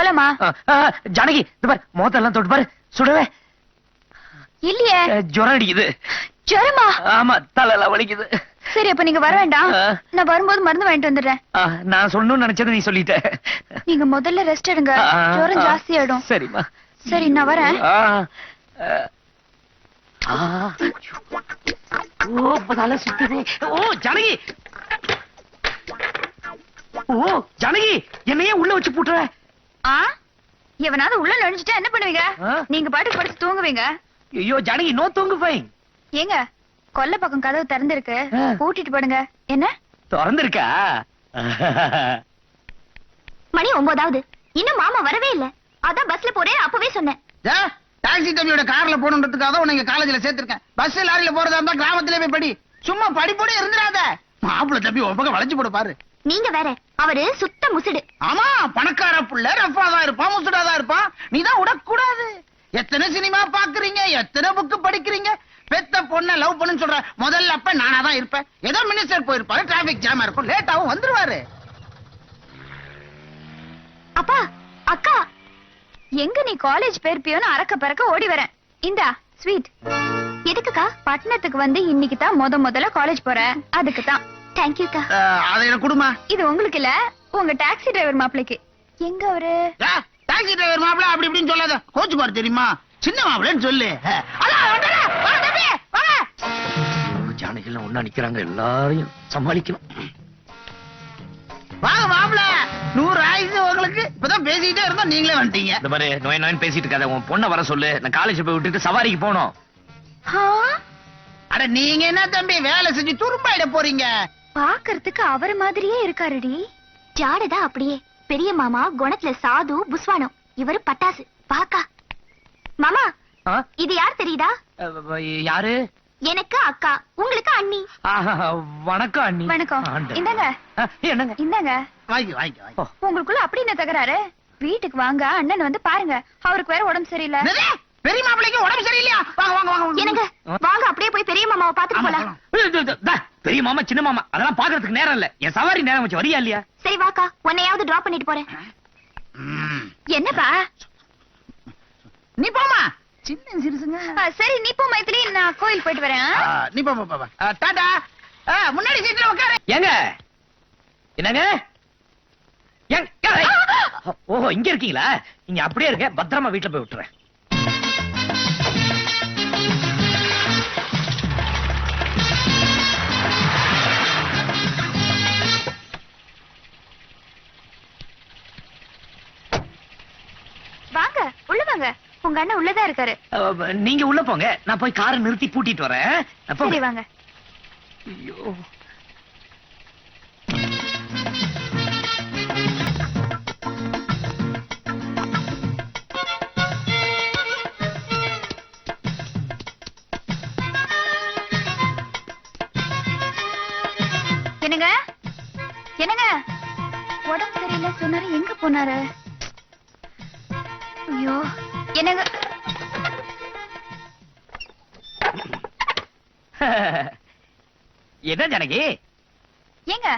போலாமா? ஜானகி பாரு மோத்தெல்லாம் தொட்டு பாரு. சுடவே. இல்லையே. ஜுரம் அடிக்குது. ஜுரமா? ஆமா தலையெல்லாம் வலிக்குது. சரி அப்ப நீங்க வர வேண்டாம். நான் வரும்போது மருந்து வாங்கிட்டு வந்துடுறேன். நான் சொல்லணும்னு நினைச்சதை நீ சொல்லிட்ட. நீங்க முதல்ல ரெஸ்ட் எடுங்க. ஜுரம் ஜாஸ்தி ஆயிடும். சரிம்மா. சரி நான் வரேன். ஓ இப்ப தலை சுத்துது. ஓ ஜானகி. ஓ ஜானகி என்னையே உள்ள வச்சு பூட்டுற. ஆ? எவனாவது உள்ள நுழைஞ்சிட்டா என்ன பண்ணுவீங்க? நீங்க பாட்டுக்கு படுத்து தூங்குவீங்க. ஐயோ ஜானகி நோ தூங்கு ஃபைன் ஏங்க கொல்ல பக்கம் கதவு திறந்திருக்கு. ஆ. பூட்டிட்டு படுங்க. என்ன? திறந்திருக்கா? மணி ஒன்பதாவது இன்னும் மாமா வரவே இல்ல. அதான் பஸ்ல போறேன் அப்பவே சொன்னேன். டாக்ஸி தம்பியோட கார்ல போகணுன்றதுக்காக தான் உன்னை காலேஜ்ல சேர்த்திருக்கேன். பஸ் லாரியில போறதா இருந்தா கிராமத்திலே போய் படி. சும்மா படிப்போட இருந்துடாத. மாப்பிள்ள தம்பி உன் பக்கம் வளைச்சு போட பாரு. நீங்க வேற அவரு சுத்த முசுடு. ஆமா பணக்கார புள்ள ரஃபா தான் இருப்பான் முசுடா தான் இருப்பான் நீ தான் விடக்கூடாது எத்தனை சினிமா பாக்குறீங்க எத்தனை புக்கு படிக்கிறீங்க? பெத்த பொண்ண லவ் பண்ணுன்னு சொல்ற முதல்ல அப்ப நானா தான் இருப்பேன். ஏதோ மினிஸ்டர் போயிருப்பாரு டிராபிக் ஜாமா இருக்கும் லேட்டாவும் வந்துருவாரு. அப்பா அக்கா எங்க நீ காலேஜ் போயிருப்பியோன்னு அறக்க பறக்க ஓடி வரேன் இந்தா ஸ்வீட் எதுக்குக்கா பட்டணத்துக்கு வந்து இன்னைக்கு தான் முத முதல்ல காலேஜ் போறேன் அதுக்கு தான் தேங்க்யூக்கா. அஹ், அதை எனக்கு கொடுமா. இது உங்களுக்கு இல்ல உங்க டாக்ஸி டிரைவர் மாப்பிளைக்கு. எங்க அவரு? டாக்ஸி டிரைவர் மாப்பிள்ள அப்படி இப்படின்னு சொல்லாத. கோச்சு பாரு தெரியுமா? சின்ன மாப்பிள்ளன்னு சொல்லு. அஹ், அதான், வந்துடுறேன். வா, தம்பி, வாங்க. ஜானகி எல்லாம் ஒண்ணா நிக்கிறாங்க எல்லாரையும் சமாளிக்கணும். வாங்க மாப்பிள்ள நூறு ஆயுசு உங்களுக்கு. இப்பதான் பேசிக்கிட்டே இருந்தோம் நீங்களே வந்துட்டீங்க. இந்த மாதிரி நோய் நோயின் பேசிட்டு இருக்காத உன் பொண்ணை வர சொல்லு. நான் காலேஜ் போய் விட்டுட்டு சவாரிக்கு ஆ, அட நீங்க என்ன தம்பி வேலை செஞ்சு துரும்பாயிட போறீங்க? பாக்கறதுக்கு அவர் மாதிரியே இருக்காருடி. ஜாடதா அப்படியே. பெரிய மாமா குணத்துல சாது புஸ்வானம் இவரு பட்டாசு. பாக்கா. மாமா ஆ? இது யார் தெரியுதா? அஹ், யாரு? எனக்கு அக்கா. உங்களுக்கு அண்ணி. ஆஹா, வணக்கம் அண்ணி. வணக்கம். ஆண்டவன். இந்தாங்க. என்னங்க? இந்தாங்க. வாங்கி வாங்கி வாங்கி. ஓ, உங்களுக்குள்ள அப்படி என்ன தகராறு? வீட்டுக்கு வாங்க அண்ணன் வந்து பாருங்க. அவருக்கு வேற உடம்பு சரியில்லை. என்னது? பெரிய மாப்பிள்ளைக்கு உடம்பு சரியில்லையா? வாங்க வாங்க வாங்க வாங்க. என்னங்க? வாங்க அப்படியே போய் பெரிய மாமாவை பாத்துட்டு போலாம். பெரிய மாமா சின்ன மாமா அதெல்லாம் பாக்குறதுக்கு நேரம் இல்ல. என் சவாரி நேரம் வச்சு வரியா இல்லையா? சரி வாக்கா. உன்னையாவது டிராப் பண்ணிட்டு போறேன். என்னப்பா? நீ போமா சின்ன சிறுசுங்க. சரி நீ போ மைத்திலி நான் கோயில் போயிட்டு வரேன் நீ போ போ, டாடா. முன்னாடி சீட்ல உட்காரு. ஏங்க? என்னங்க? ஓஹோ இங்க இருக்கீங்களா? நீங்க அப்படியே இருக்க பத்திரமா வீட்டுல போய் விட்டுறேன். அண்ணன் உள்ளதா இருக்காரு. நீங்க உள்ள போங்க. நான் போய் காரை நிறுத்தி பூட்டிட்டு வரேன். சரி வாங்க. ஐயோ. என்னங்க? என்னங்க? உடம்பு சரியில்லை சொன்னாரு. எங்க போனாரு? ஐயோ. என்னங்க? என்ன ஜனகி? ஏங்க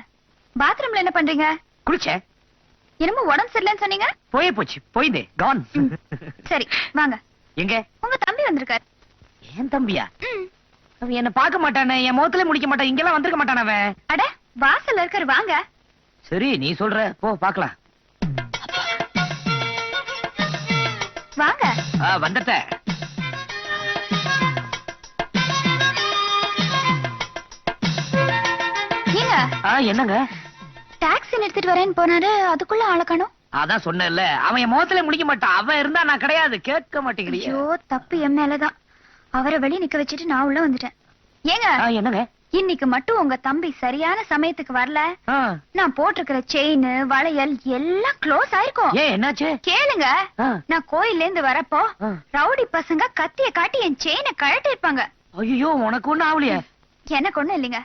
பாத்ரூம்ல என்ன பண்றீங்க? குளிச்சேன். என்னமோ உடம்பு சரியில்லைன்னு சொன்னீங்க? போயே போச்சு போயிதே கான் சரி வாங்க. எங்க? உங்க தம்பி வந்திருக்காரு. ஏன் தம்பியா. அவன் என்ன பார்க்க மாட்டானே என் முகத்திலே முடிக்க மாட்டான் இங்கெல்லாம் வந்திருக்க மாட்டான் அவன். அட வாசல்ல இருக்காரு வாங்க. சரி நீ சொல்ற போ பாக்கலாம் வாங்க. வந்துட்ட என்னங்க? டாக்ஸி நிறுத்திட்டு வரேன்னு போனாரு அதுக்குள்ள ஆள காணோம். அதான் சொன்னேன்ல அவன் என் முகத்திலே முடிக்க மாட்டான். அவன் இருந்தா நான் கிடையாது கேட்க மாட்டேங்கிறியா. ஐயோ தப்பு என் மேலதான். அவரை வெளிய நிக்க வச்சுட்டு நான் உள்ள வந்துட்டேன். ஏங்க? என்னங்க? இன்னைக்கு மட்டும் உங்க தம்பி சரியான சமயத்துக்கு வரல. நான் போட்டிருக்கிற செயின் வளையல் எல்லாம் க்ளோஸ் ஆயிருக்கும். என்னாச்சு? கேளுங்க. நான் கோயில்ல இருந்து வரப்போ. ரவுடி பசங்க கத்திய காட்டி என் செயினை கழட்டி இருப்பாங்க ஐயோ உனக்கு ஒண்ணும் ஆவலையே எனக்கு ஒண்ணும் இல்லைங்க.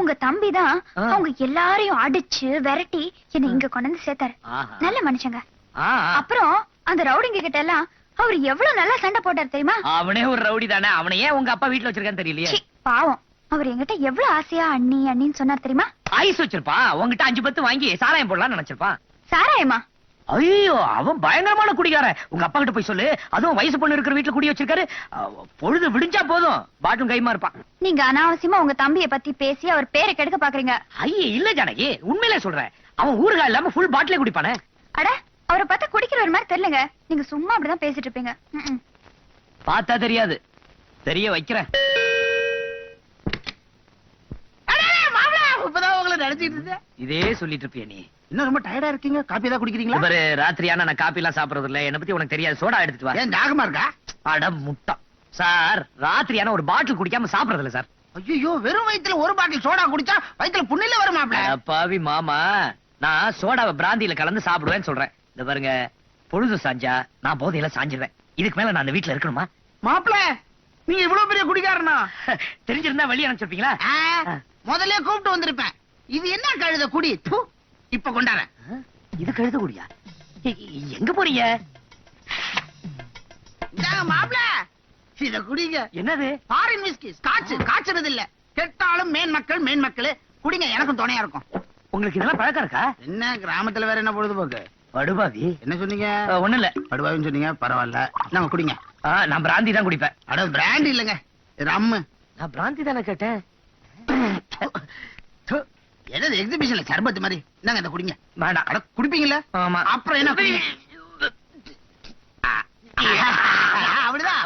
உங்க தம்பி தான். அவங்க எல்லாரையும் அடிச்சு விரட்டி என்னை இங்க கொண்டு வந்து சேர்த்தாரு. நல்ல மனுஷங்க. அப்புறம் அந்த ரவுடிங்க கிட்ட எல்லாம் அவர் எவ்வளவு நல்லா சண்டை போட்டார் தெரியுமா? அவனே ஒரு ரவுடி தானே அவனை ஏன் உங்க அப்பா வீட்டுல வச்சிருக்கான்னு தெரியலையே? பாவம். அவர் என்கிட்ட எவ்வளவு ஆசையா அண்ணி அண்ணின்னு சொன்னார் தெரியுமா? ஐஸ் வச்சிருப்பான் உங்ககிட்ட அஞ்சு பத்து வாங்கி சாராயம் போடலாம்னு நினைச்சிருப்பான் சாராயமா? ஐயோ அவன் பயங்கரமான குடிகாரன். உங்க அப்பா கிட்ட போய் சொல்லு. அதுவும் வயசு பொண்ணு இருக்கிற வீட்டுல குடி வச்சிருக்காரு. பொழுது விடிஞ்சா போதும். பாட்டும் கைமா இருப்பான். நீங்க அனாவசியமா உங்க தம்பிய பத்தி பேசி அவர் பேரை கெடுக்க பாக்குறீங்க. ஐயே இல்ல ஜானகி. உண்மையிலே சொல்றேன். அவன் ஊறுகாய் இல்லாம ஃபுல் பாட்டிலே குடிப்பானே. அட அவரை பார்த்தா குடிக்கிறவர் மாதிரி தெரியலங்க. நீங்க சும்மா அப்படிதான் பேசிட்டு இருப்பீங்க. பார்த்தா தெரியாது. தெரிய வைக்கிறேன். நினைச்சிட்டு இதே சொல்லிட்டு இருப்பிய நீ. இன்னும் ரொம்ப டயர்டா இருக்கீங்க? காப்பி தான் குடிக்கிறீங்களா? இவரு ராத்திரியான நான் காப்பி எல்லாம் சாப்பிடுறது இல்ல. என்ன பத்தி உனக்கு தெரியாது. சோடா எடுத்துட்டு வா. ஏன் தாகமா இருக்கா? அட முட்டா. சார் ராத்திரியான ஒரு பாட்டில் குடிக்காம சாப்பிடுறது இல்ல சார். ஐயோ வெறும் வயித்துல ஒரு பாட்டில் சோடா குடிச்சா வயித்துல புண்ணில வருமாப்ல பாவி மாமா. நான் சோடாவை பிராந்தியில கலந்து சாப்பிடுவேன்னு சொல்றேன். இந்த பாருங்க பொழுது சாஞ்சா நான் போதையில சாஞ்சிருவேன். இதுக்கு மேல நான் அந்த வீட்டுல இருக்கணுமா? மாப்ள நீங்க இவ்வளவு பெரிய குடிக்காரனா தெரிஞ்சிருந்தா வெளியே அனுப்பிச்சிருப்பீங்களா? முதல்ல கூப்பிட்டு வந்திருப்பேன். இது என்ன கழுத குடி? ப்பு, இப்ப கொண்டாறேன் இது கழுத குடியா? எங்க போறீங்க? மாப்ள இத குடிங்க. என்னது? ஃபாரின் விஸ்கி ஸ்காட்ச் காய்ச்சறது இல்ல கெட்டாலும் மேன் மக்கள் மேன் மக்கள் குடிங்க எனக்கும் துணையா இருக்கும். உங்களுக்கு இதெல்லாம் பழக்கம் இருக்கா? என்ன கிராமத்துல வேற என்ன பொழுதுபோக்கு? படுபாவி. என்ன சொன்னீங்க? அஹ், ஒண்ணும் இல்ல படுவாயின்னு சொன்னீங்க பரவாயில்ல. நாங்க குடிங்க. நான் பிராந்தி தான் குடிப்பேன். அட பிராண்ட் இல்லங்க. ரம்மு நான் பிராந்தி தானே கேட்டேன். என்னது எக்ஸிபிஷன்ல சர்பத் மாதிரி? என்னங்க இந்த குடிங்க. வேண்டாம் அட குடிப்பீங்கல்ல ஆமா. அப்புறம் என்ன அப்படிதான்.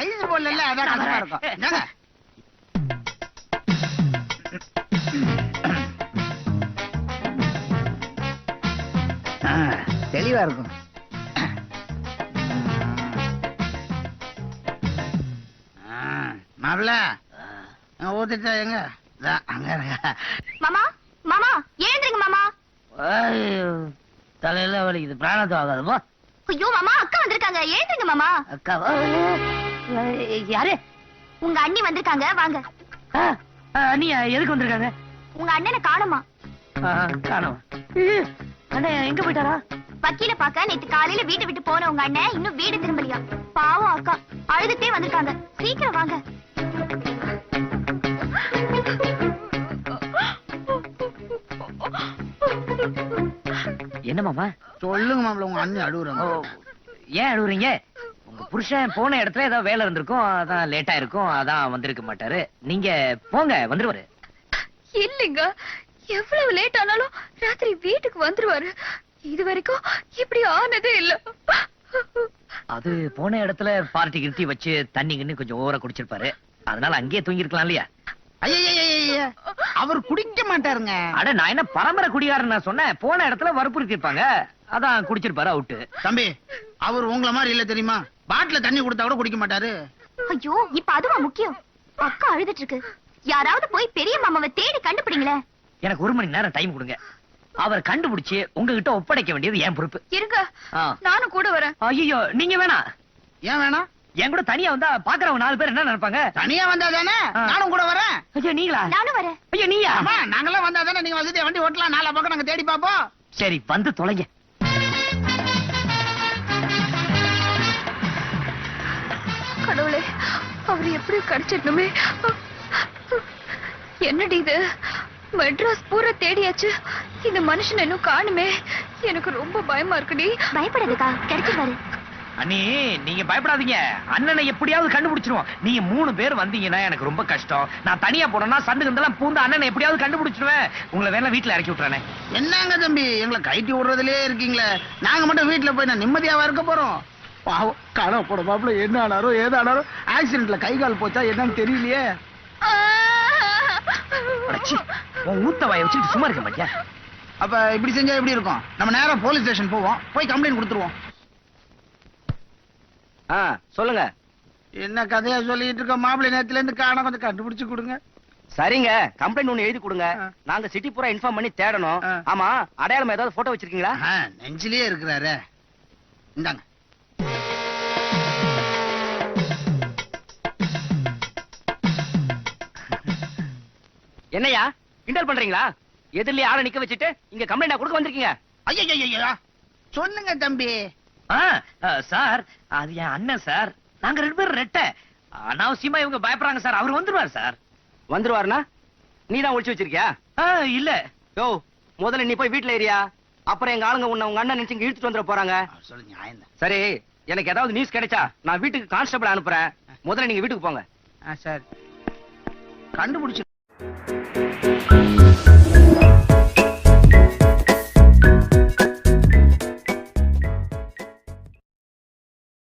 ஐஸ் போடல அதான் கஷ்டமா இருக்கும். தெளிவா இருக்கும். மாப்பிள்ள. ஊத்திட்டா எங்க? இதா, அங்க. மாமா? மாமா ஏந்திரிங்க மாமா? தலையில வலிக்குது. பிராணத்தை ஆகாதுப்பா ஐயோ மாமா அக்கா வந்திருக்காங்க. ஏந்திரிங்க மாமா. அக்கா யாரு? உங்க அண்ணி வந்திருக்காங்க. வாங்க. அண்ணியா எதுக்கு வந்திருக்காங்க? உங்க அண்ணனை காணுமா? காணோம். அண்ணன் எங்க போயிட்டாரா? வக்கீல பாக்க நேத்து காலையில வீட்டை விட்டு போன உங்க அண்ணன் இன்னும் வீடு திரும்பலையா? பாவம் அக்கா. அழுதுட்டே வந்திருக்காங்க. சீக்கிரம் வாங்க. என்ன மாமா? சொல்லுங்க மாப்பிள்ள உங்க அண்ணி ஓ, அழுகுறாங்க ஏன் அழுகுறீங்க உங்க புருஷன் போன இடத்துல ஏதோ வேலை இருந்திருக்கும் அதான் லேட்டா இருக்கும் அதான் வந்திருக்க மாட்டாரு. நீங்க போங்க வந்துருவாரு. இல்லைங்க எவ்வளவு லேட் ஆனாலும் ராத்திரி வீட்டுக்கு வந்துருவாரு. இது வரைக்கும் இப்படி ஆனதே இல்ல. அது போன இடத்துல பார்ட்டி கிருத்தி வச்சு தண்ணி கிண்ணி கொஞ்சம் ஓவரா குடிச்சிருப்பாரு. அதனால அங்கேயே தூங்கிருக்கலாம் இல்லையா? அவர் குடிக்க மாட்டாருங்க. அட நான் என்ன பரம்பரை குடிகாரன் நான் சொன்னேன். போன இடத்துல வற்புறுத்தி இருப்பாங்க அதான் குடிச்சிருப்பாரு அவுட்டு. தம்பி அவர் உங்கள மாதிரி இல்ல தெரியுமா? பாட்டில தண்ணி கொடுத்தா கூட குடிக்க மாட்டாரு. ஐயோ இப்ப அதுவா முக்கியம்? அக்கா அழுதுட்டு இருக்கு யாராவது போய் பெரிய மாமாவை தேடி கண்டுபிடிங்களேன் எனக்கு ஒரு மணி நேரம் டைம் கொடுங்க. அவர் கண்டுபிடிச்சு உங்ககிட்ட ஒப்படைக்க வேண்டியது என் பொறுப்பு. இருங்க. நானும் கூட வரேன். ஐயோ நீங்க வேணாம் ஏன் வேணாம் என் கூட தனியா வந்தா பாக்குறவங்க நாலு பேர் என்ன நினைப்பாங்க? தனியா வந்தா தானே. நானும் கூட வரேன். ஐயோ நீங்களா? நானும் வரேன். ஐயோ நீயா? ஆமா நாங்கெல்லாம் வந்தா தானே? நீங்க வசதியா வண்டி ஓட்டலாம். நாலா பக்கம் நாங்க தேடி பாப்போம் சரி வந்து தொலைங்க. கடவுளே அவர் எப்படி கிடைச்சிடணுமே? என்னடி இது? மெட்ராஸ் பூரா தேடியாச்சு. இந்த மனுஷன் இன்னும் காணுமே. எனக்கு ரொம்ப பயமா இருக்குடி. பயப்படாதுக்கா கிடைச்சிருவாரு. அண்ணி நீங்க பயப்படாதீங்க. அண்ணனை எப்படியாவது கண்டுபிடிச்சிருவோம். நீங்க மூணு பேர் வந்தீங்கன்னா எனக்கு ரொம்ப கஷ்டம். நான் தனியா போனேன்னா சந்து கந்தெல்லாம் பூந்து அண்ணனை எப்படியாவது கண்டுபிடிச்சிருவேன். உங்களை வேணா வீட்டுல இறக்கி விட்டுறானே. என்னங்க தம்பி எங்களை கைட்டி விடுறதுலயே இருக்கீங்களே. நாங்க மட்டும் வீட்டுல போய் நான் நிம்மதியாவா இருக்க போறோம்? பாவம் கனவு போட பாப்புல என்ன ஆனாரோ ஏதானாரோ ஆக்சிடென்ட்ல கை கால் போச்சா என்னன்னு தெரியலையே. உன் ஊத்த வாயை வச்சுட்டு சும்மா இருக்க மாட்டியா? அப்ப இப்படி செஞ்சா எப்படி இருக்கும்? நம்ம நேரா போலீஸ் ஸ்டேஷன் போவோம். போய் கம்ப்ளைண்ட் கொடுத்துருவோம். ஆ சொல்லுங்க. என்ன கதையா சொல்லிட்டு இருக்க மாப்பிள்ளை நேரத்துல இருந்து காண கொஞ்சம் கண்டுபிடிச்சு கொடுங்க. சரிங்க. கம்ப்ளைண்ட் ஒண்ணு எழுதி கொடுங்க. நாங்க சிட்டி பூரா இன்ஃபார்ம் பண்ணி தேடணும். ஆமா அடையாளம் ஏதாவது போட்டோ வச்சிருக்கீங்களா? நெஞ்சிலேயே இருக்கிறாரு. இந்தாங்க. என்னையா? கிண்டல் பண்றீங்களா? எதிரிலே ஆளை நிக்க வச்சுட்டு இங்க கம்ப்ளைண்ட் கொடுக்க வந்திருக்கீங்க. ஐயா சொல்லுங்க தம்பி. ஆ, ஆ, சார். அது என் அண்ணன் சார். நாங்க ரெண்டு பேரும் ரெட்டை. அனாவசியமா இவங்க பயப்படுறாங்க சார். அவர் வந்துருவார் சார். வந்துருவாருனா நீ தான் ஒளிச்சு வச்சிருக்கியா? இல்ல. யோ முதல்ல நீ போய் வீட்ல ஏரியா அப்புறம் எங்க ஆளுங்க உன்னை உங்க அண்ணன் நினைச்சு இழுத்துட்டு வந்துட போறாங்க. சரி எனக்கு ஏதாவது நியூஸ் கிடைச்சா நான் வீட்டுக்கு கான்ஸ்டபிள் அனுப்புறேன். முதல்ல நீங்க வீட்டுக்கு போங்க. சரி. கண்டுபிடிச்சு